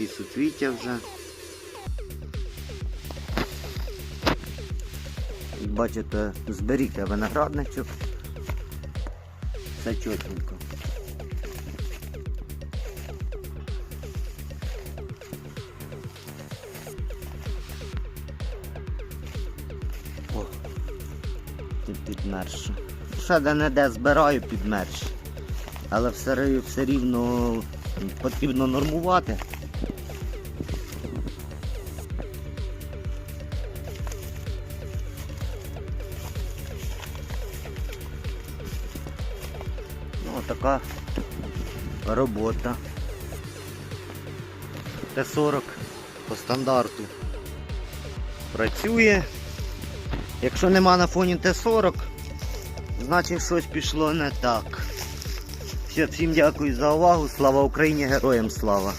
Жовті суцвіття вже. Бачите, зберігся виноградничок. Все чотенько. О, тут підмерше. Ще де-не-де збираю підмерше. Але все, все рівно потрібно нормувати. Ну, така робота. Т-40 по стандарту працює. Якщо нема на фоні Т-40, значить щось пішло не так. Всім дякую за увагу. Слава Україні, героям слава!